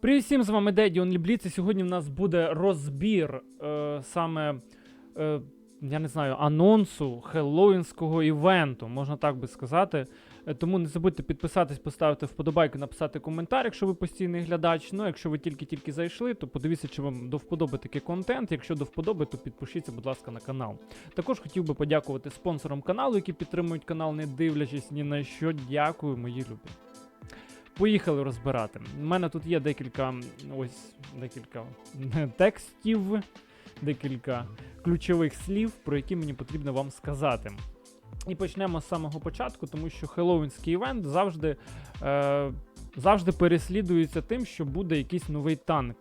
Привіт всім, з вами Деді Онлібліц, і сьогодні в нас буде розбір е, саме, е, я не знаю, анонсу хеллоуінського івенту, можна так би сказати. Е, Тому не забудьте підписатись, поставити вподобайку, написати коментар, якщо ви постійний глядач. Ну, якщо ви тільки-тільки зайшли, то подивіться, чи вам до вподоби такий контент. Якщо до вподоби, то підпишіться, будь ласка, на канал. Також хотів би подякувати спонсорам каналу, які підтримують канал, не дивлячись ні на що. Дякую, мої любі. Поїхали розбирати. У мене тут є декілька ось декілька текстів, декілька ключових слів, про які мені потрібно вам сказати. І почнемо з самого початку, тому що хеллоуінський івент завжди, е, завжди переслідується тим, що буде якийсь новий танк.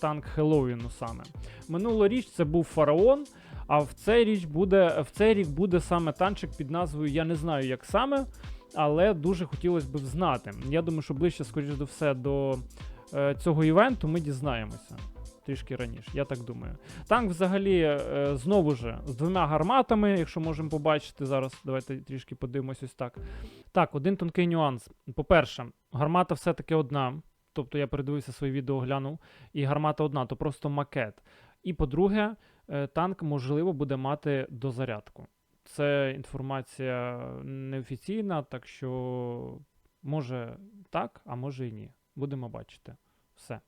Танк Хеллоуіну саме. Минулоріч це був фараон. А в цей річ буде в цей рік буде саме танчик під назвою Я не знаю, як саме, але дуже хотілося б знати. Я думаю, що ближче, скоріш за все, до е, цього івенту ми дізнаємося. Трішки раніше, я так думаю. Танк взагалі е, знову ж з двома гарматами, якщо можемо побачити зараз. Давайте трішки подивимось ось так. Так, один тонкий нюанс. По-перше, гармата все-таки одна. Тобто я передивився своє відео, глянув, і гармата одна, то просто макет. І по-друге, е, танк можливо буде мати дозарядку. Це інформація неофіційна, так що може так, а може і ні. Будемо бачити. Все.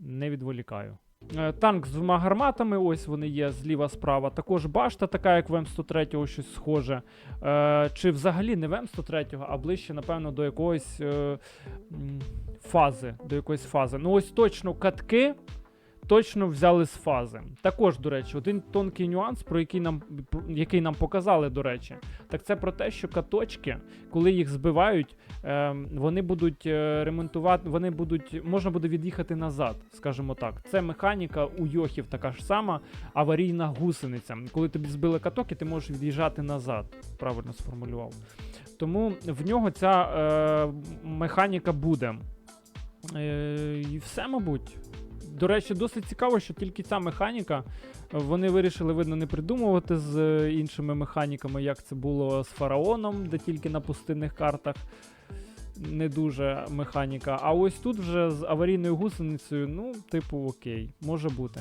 Не відволікаю. Е, Танк з двома гарматами, ось вони є зліва справа. Також башта, така як в М103 щось схоже. Е, чи взагалі не в М103, а ближче, напевно, до якоїсь е, фази. До якоїсь фази. Ну, ось точно катки точно взяли з фази. Також, до речі, один тонкий нюанс, про який нам, який нам показали, до речі, так це про те, що каточки, коли їх збивають, ем, вони будуть е, ремонтувати, вони будуть, можна буде від'їхати назад, скажімо так. Це механіка у йохів така ж сама, аварійна гусениця. Коли тобі збили каток, і ти можеш від'їжджати назад. Правильно сформулював. Тому в нього ця е, механіка буде. Е, і все, мабуть. До речі, досить цікаво, що тільки ця механіка. Вони вирішили, видно, не придумувати з е, іншими механіками, як це було з фараоном, де тільки на пустинних картах не дуже механіка. А ось тут вже з аварійною гусеницею, ну, типу, окей, може бути.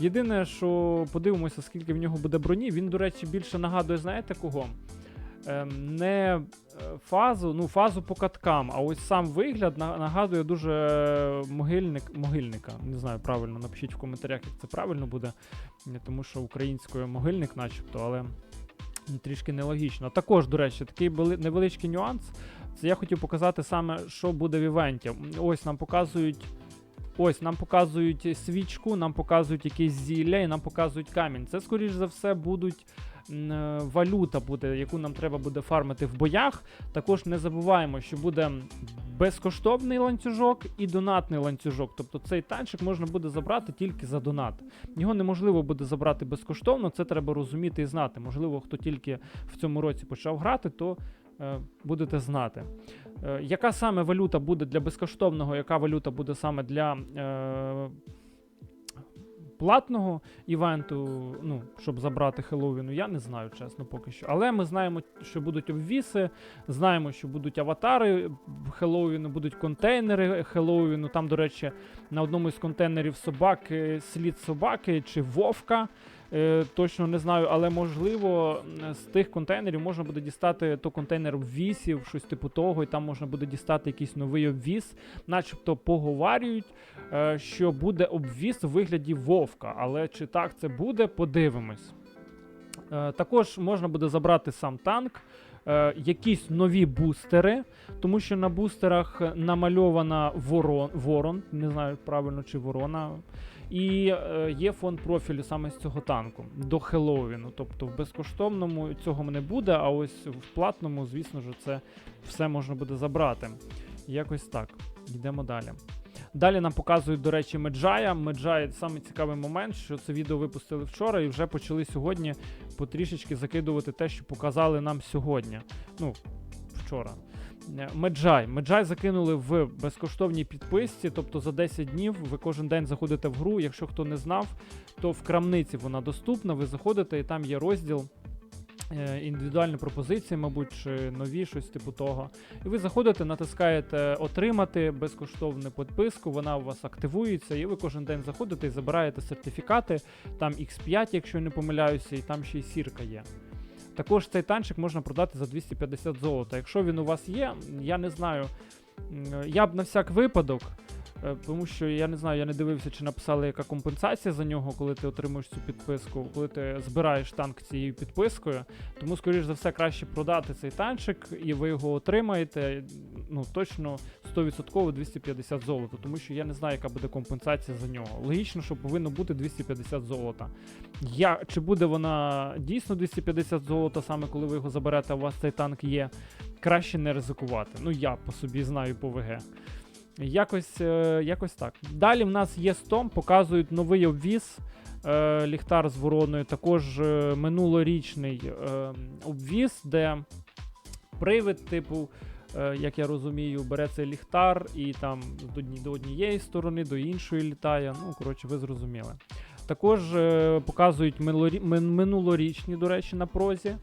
Єдине, що подивимося, скільки в нього буде броні. Він, до речі, більше нагадує, знаєте кого? Ем, не е, фазу, ну, фазу по каткам, а ось сам вигляд нагадує дуже е, могильник, могильника. Не знаю, правильно, напишіть в коментарях, як це правильно буде. Тому що українською могильник, начебто, але трішки нелогічно. Також, до речі, такий невеличкий нюанс. Це я хотів показати саме, що буде в івенті. Ось нам показують. Ось нам показують свічку, нам показують якесь зілля і нам показують камінь. Це, скоріш за все, будуть е, валюта, буде, яку нам треба буде фармити в боях. Також не забуваємо, що буде безкоштовний ланцюжок і донатний ланцюжок. Тобто цей танчик можна буде забрати тільки за донат. Його неможливо буде забрати безкоштовно, це треба розуміти і знати. Можливо, хто тільки в цьому році почав грати, то е, будете знати. Е, яка саме валюта буде для безкоштовного, яка валюта буде саме для е, платного івенту, ну, щоб забрати Хеллоуіну, я не знаю, чесно, поки що. Але ми знаємо, що будуть обвіси, знаємо, що будуть аватари Хеллоуіну, будуть контейнери Хеллоуіну. Там, до речі, на одному із контейнерів собаки, слід собаки чи вовка. Е, точно не знаю, але можливо з тих контейнерів можна буде дістати то контейнер обвісів, щось типу того, і там можна буде дістати якийсь новий обвіс, начебто поговарюють, е, що буде обвіс у вигляді вовка. Але чи так це буде, подивимось. Е, також можна буде забрати сам танк. Якісь нові бустери, тому що на бустерах намальована ворон, ворон, не знаю правильно чи ворона. І е, є фонд профілю саме з цього танку до Хеллоуіну. Тобто в безкоштовному цього не буде, а ось в платному, звісно ж, це все можна буде забрати. Якось так. Йдемо далі. Далі нам показують, до речі, Меджая. Меджай саме цікавий момент, що це відео випустили вчора і вже почали сьогодні потрішечки закидувати те, що показали нам сьогодні. Ну, вчора. Е, Меджай. Меджай закинули в безкоштовній підписці, тобто за 10 днів ви кожен день заходите в гру. Якщо хто не знав, то в крамниці вона доступна. Ви заходите і там є розділ е, індивідуальні пропозиції, мабуть, чи нові, щось типу того. І ви заходите, натискаєте отримати безкоштовну підписку, вона у вас активується, і ви кожен день заходите і забираєте сертифікати, там X5, якщо не помиляюся, і там ще й сірка є. Також цей танчик можна продати за 250 золота. Якщо він у вас є, я не знаю. Я б на всяк випадок, е, тому що я не знаю, я не дивився, чи написали яка компенсація за нього, коли ти отримуєш цю підписку, коли ти збираєш танк цією підпискою. Тому, скоріш за все, краще продати цей танчик, і ви його отримаєте. Ну, точно 100% 250 золота, тому що я не знаю, яка буде компенсація за нього. Логічно, що повинно бути 250 золота. Я, чи буде вона дійсно 250 золота, саме коли ви його заберете, а у вас цей танк є, краще не ризикувати. Ну, я по собі знаю по ВГ. Якось, е, якось так. Далі в нас є стом, показують новий обвіз. Е, ліхтар з вороною, також е, минулорічний обвіз, де привид, типу, як я розумію, бере цей ліхтар і там до, однієї сторони, до іншої літає. Ну, коротше, ви зрозуміли. Також е, показують минулорічні, до речі, на прозі.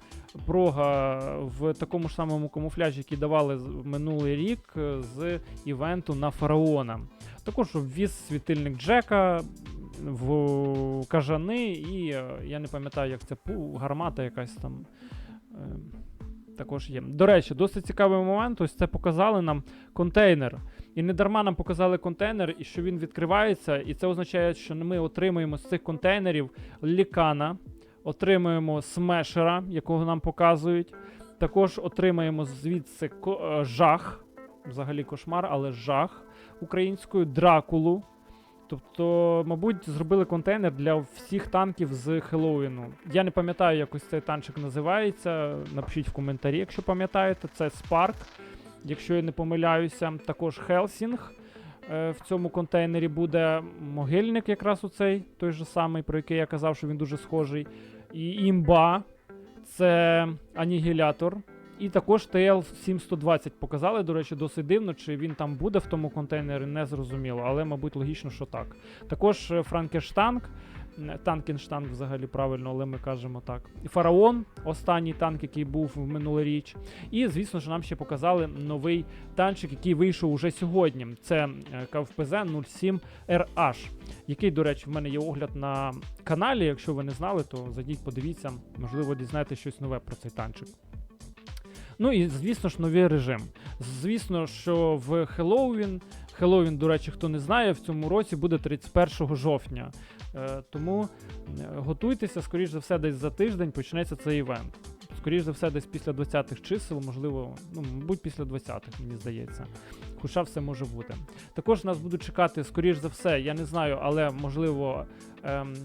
Прога в такому ж самому камуфляжі, який давали минулий рік е, з івенту на фараона. Також ввіз світильник Джека в кажани, і е, я не пам'ятаю, як це гармата якась там. Також є. До речі, досить цікавий момент. Ось це показали нам контейнер. І не дарма нам показали контейнер, і що він відкривається. І це означає, що ми отримуємо з цих контейнерів лікана, отримуємо смешера, якого нам показують. Також отримаємо звідси е, жах, взагалі кошмар, але жах українською, дракулу. Тобто, мабуть, зробили контейнер для всіх танків з Хеллоуіну. Я не пам'ятаю, як ось цей танчик називається. Напишіть в коментарі, якщо пам'ятаєте. Це Spark, якщо я не помиляюся. Також Хелсінг. В цьому контейнері буде могильник, якраз у цей, той же самий, про який я казав, що він дуже схожий. І імба. Це анігілятор. І також TL720 показали, до речі, досить дивно, чи він там буде в тому контейнері, не зрозуміло, але, мабуть, логічно, що так. Також е, Франкенштанг, Танкенштанг взагалі правильно, але ми кажемо так. Фараон, останній танк, який був в минулоріч. І, звісно ж, нам ще показали новий танчик, який вийшов уже сьогодні. Це е, КВПЗ 07 RH, який, до речі, в мене є огляд на каналі. Якщо ви не знали, то зайдіть, подивіться, можливо, дізнаєтесь щось нове про цей танчик. Ну і звісно ж новий режим. Звісно, що в Хеллоуін, Хеллоуін, до речі, хто не знає, в цьому році буде 31 жовтня. Е, тому е, готуйтеся, скоріш за все, десь за тиждень почнеться цей івент. Скоріш за все, десь після 20-х чисел, можливо, ну, мабуть, після 20-х, мені здається. Хоча все може бути. Також нас будуть чекати, скоріш за все, я не знаю, але можливо, ем,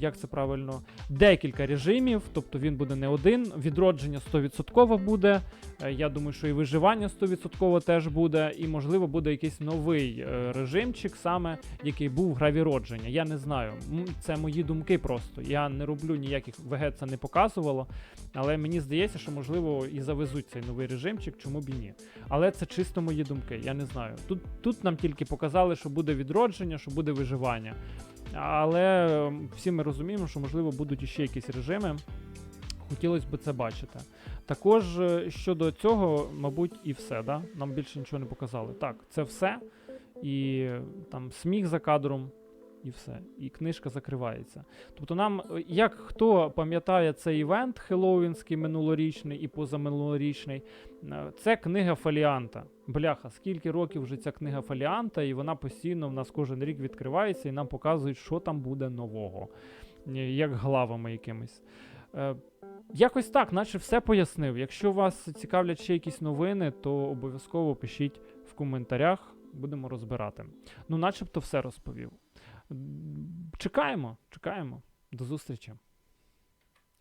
як це правильно, декілька режимів, тобто він буде не один. Відродження 100% буде. Е, Я думаю, що і виживання 100% теж буде, і можливо буде якийсь новий е, режимчик, саме який був в гра відродження. Я не знаю. Це мої думки просто. Я не роблю ніяких ВГ це не показувало. Але мені здається, що можливо і завезуть цей новий режимчик, чому б і ні. Але це чисто мої думки, я не знаю. Тут, тут нам тільки показали, що буде відродження, що буде виживання. Але ем, всі ми розуміємо, що можливо будуть іще якісь режими. Хотілося б це бачити. Також е, щодо цього, мабуть, і все. Да? Нам більше нічого не показали. Так, це все. І е, там сміх за кадром, і все. І книжка закривається. Тобто, нам, е, як хто пам'ятає цей івент Хеллоуінський минулорічний і позаминулорічний, е, це книга Фоліанта. Бляха, скільки років вже ця книга Фоліанта, і вона постійно в нас кожен рік відкривається і нам показують, що там буде нового, Е, як главами якимись. Якось так, наче все пояснив. Якщо вас цікавлять ще якісь новини, то обов'язково пишіть в коментарях, будемо розбирати. Ну, начебто все розповів. Чекаємо, чекаємо. До зустрічі.